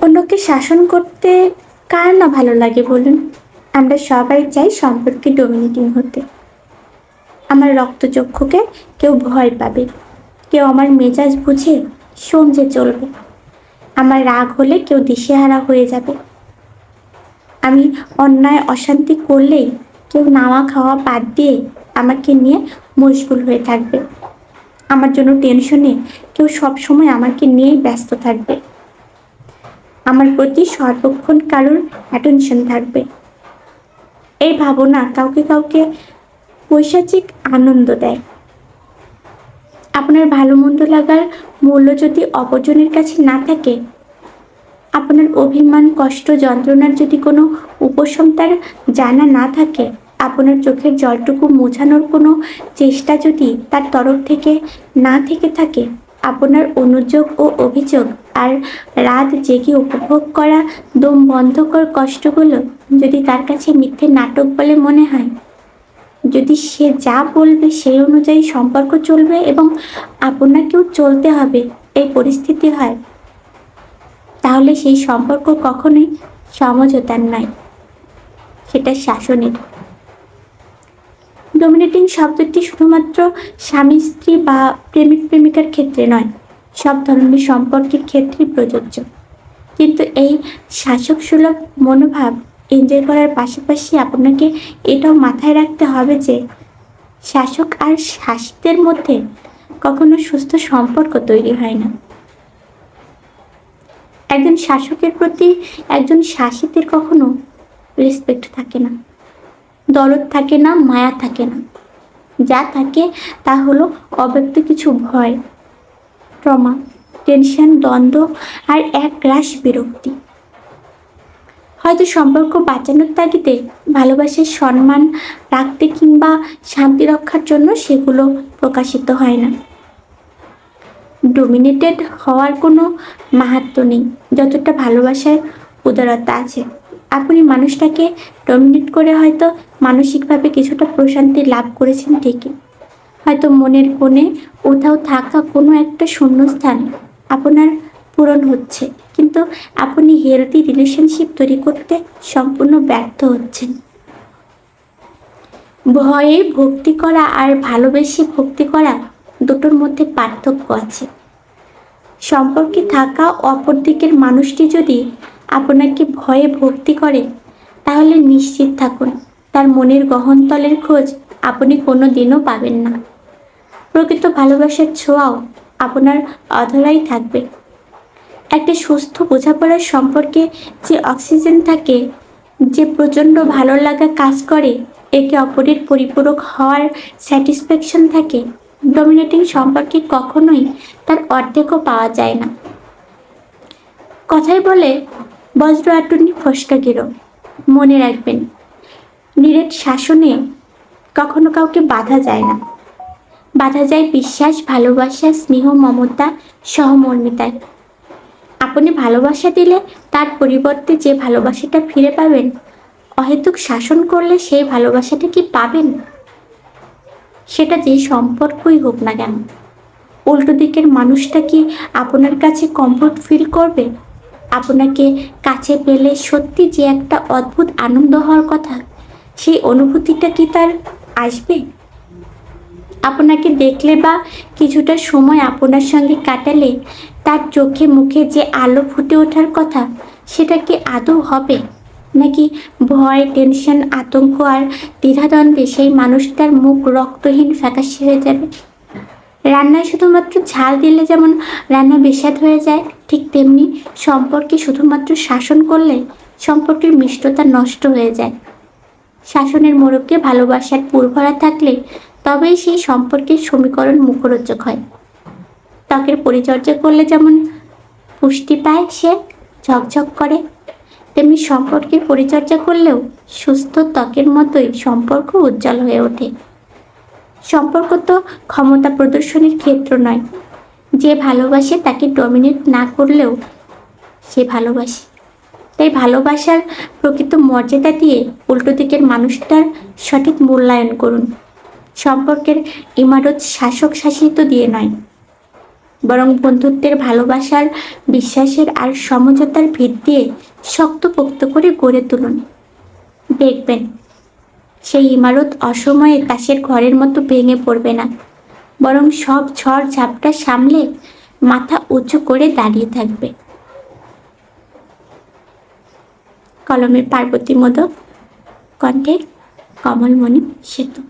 অন্যকে শাসন করতে কার না ভালো লাগে বলুন? আমরা সবাই চাই সম্পর্কে ডোমিনেটিং হতে। আমার রক্তচক্ষুকে কেউ ভয় পাবে। কেউ আমার মেজাজ বুঝে সমঝে চলবে। আমার রাগ হলে কেউ দিশেহারা হয়ে যাবে। আমি অন্যায় অশান্তি করলেই কেউ নাওয়া খাওয়া বাদ দিয়ে আমাকে নিয়ে মশগুল হয়ে থাকবে। আমার জন্য টেনশনে কেউ সবসময় আমাকে নিয়েই ব্যস্ত থাকবে। আমার প্রতি সর্বক্ষণ কারোর অ্যাটেনশন থাকবে। এই ভাবনা কাউকে কাউকে পৈশাচিক আনন্দ দেয়। আপনার ভালো মন্দ লাগার মূল্য যদি অপরজনের কাছে না থাকে, আপনার অভিমান, কষ্ট, যন্ত্রণার যদি কোনো উপশম তার জানা না থাকে, আপনার চোখের জলটুকু মোছানোর কোনো চেষ্টা যদি তার তরফ থেকে না থেকে থাকে আপনার অনুযোগ ও অভিযোগ আর রাত জেগে উপভোগ করা দম বন্ধকর কষ্টগুলো যদি তার কাছে মিথ্যে নাটক বলে মনে হয়। যদি সে যা বলবে সেই অনুযায়ী সম্পর্ক চলবে এবং আপনাকেও চলতে হবে, এই পরিস্থিতি হয়। তাহলে সেই সম্পর্ক কখনোই সমঝোতার নয়। সেটা শাসনের ডোমিনেটিং শব্দটি শুধুমাত্র স্বামী, স্ত্রী বা প্রেমিক, প্রেমিকার ক্ষেত্রে নয়, সব ধরনের সম্পর্কের ক্ষেত্রেই প্রযোজ্য। কিন্তু এই শাসক সুলভ মনোভাব এনজয় করার পাশাপাশি আপনাকে এটাও মাথায় রাখতে হবে যে শাসক আর শাসিতের মধ্যে কখনো সুস্থ সম্পর্ক তৈরি হয় না। একজন শাসকের প্রতি একজন শাসিতের কখনো রেসপেক্ট থাকে না। দরদ থাকে না, মায়া থাকে না। যা থাকে তা হলো অব্যক্ত কিছু ভয় ট্রমা টেনশন, দ্বন্দ্ব আর এক রাশ বিরক্তি। হয়তো সম্পর্ক বাঁচানোর তাগিদে ভালোবাসার সম্মান রাখতে কিংবা শান্তি রক্ষার জন্য সেগুলো প্রকাশিত হয় না। ডোমিনেটেড হওয়ার কোনো মাহাত্ম নেই, যতটা ভালোবাসার উদারতা আছে। আপনি মানুষটাকে ডমিনেট করে হয়তো মানসিকভাবে কিছুটা প্রশান্তি লাভ করেছেন ঠিকই। হয়তো মনের কোণে কোথাও থাকা কোনো একটা শূন্যস্থান আপনার পূরণ হচ্ছে। কিন্তু আপনি হেলদি রিলেশনশিপ তৈরি করতে সম্পূর্ণ ব্যর্থ হচ্ছেন। ভয়ে ভক্তি করা আর ভালোবেসে ভক্তি করা দুটোর মধ্যে পার্থক্য আছে। সম্পর্কে থাকা অপর দিকের মানুষটি যদি আপনাকে ভয়ে ভক্তি করে, তাহলে নিশ্চিত থাকুন, তার মনের গহনতলের খোঁজ আপনি কোনো দিনও পাবেন না। প্রকৃত ভালোবাসার ছোঁয়াও আপনার অধরাই থাকবে। একটা সুস্থ বোঝাপড়ার সম্পর্কে যে অক্সিজেন থাকে, যে প্রচণ্ড ভালো লাগা কাজ করে, একে অপরের পরিপূরক হওয়ার স্যাটিসফ্যাকশন থাকে ডমিনেটিং সম্পর্কে কখনোই তার অর্ধেকও পাওয়া যায় না। কথাই বলে, বজ্র আটুনি ফসকা গেল। মনে রাখবেন, নিরেট শাসনে কখনো কাউকে বাধা যায় না। বাধা যায় বিশ্বাস, ভালোবাসা, স্নেহ, মমতা, সহমর্মিতায়। আপনি ভালোবাসা দিলে তার পরিবর্তে যে ভালোবাসাটা ফিরে পাবেন, অহেতুক শাসন করলে সেই ভালোবাসাটা কি পাবেন? সেটা যে সম্পর্কই হোক না কেন। উল্টো দিকের মানুষটা কি আপনার কাছে কমফোর্ট ফিল করবে? আপনাকে কাছে পেলে সত্যি যে একটা অদ্ভুত আনন্দ হওয়ার কথা, সেই অনুভূতিটা কি তার আসবে? আপনাকে দেখলে বা কিছুটা সময় আপনার সঙ্গে কাটালে তার চোখে মুখে যে আলো ফুটে ওঠার কথা, সেটা কি আদৌ হবে? নাকি ভয়, টেনশন, আতঙ্ক আর দ্বিধাদ্বন্দ্বে সেই মানুষটার মুখ রক্তহীন ফ্যাকাশে হয়ে যাবে। রান্নায় শুধুমাত্র ঝাল দিলে যেমন রান্না বেসাদ হয়ে যায়, ঠিক তেমনি সম্পর্কে শুধুমাত্র শাসন করলে সম্পর্কের মিষ্টতা নষ্ট হয়ে যায়। শাসনের মোড়কে ভালোবাসার পুরভরা থাকলে তবেই সেই সম্পর্কের সমীকরণ মুখরোচক হয়। ত্বকের পরিচর্যা করলে যেমন পুষ্টি পায়, সে ঝকঝক করে। তেমনি সম্পর্কের পরিচর্যা করলেও সুস্থ ত্বকের মতোই সম্পর্ক উজ্জ্বল হয়ে ওঠে। সম্পর্ক তো ক্ষমতা প্রদর্শনের ক্ষেত্র নয়। যে ভালোবাসে তাকে ডমিনেট না করলেও সে ভালোবাসে। তাই ভালোবাসার প্রকৃত মর্যাদা দিয়ে উল্টো দিকের মানুষটার সঠিক মূল্যায়ন করুন। সম্পর্কের ইমারত শাসক শাসিত দিয়ে নয়। বরং বন্ধুত্বের ভালোবাসার বিশ্বাসের আর সমঝোতার ভিত দিয়ে শক্তপোক্ত করে গড়ে তুলুন। দেখবেন, সেই ইমারত অসময়ে তাসের ঘরের মতো ভেঙে পড়বে না। বরং সব ঝড় ঝাপটা সামলে মাথা উঁচু করে দাঁড়িয়ে থাকবে। কলমের পার্বতী মোদক কণ্ঠে কমলমণি সেতু।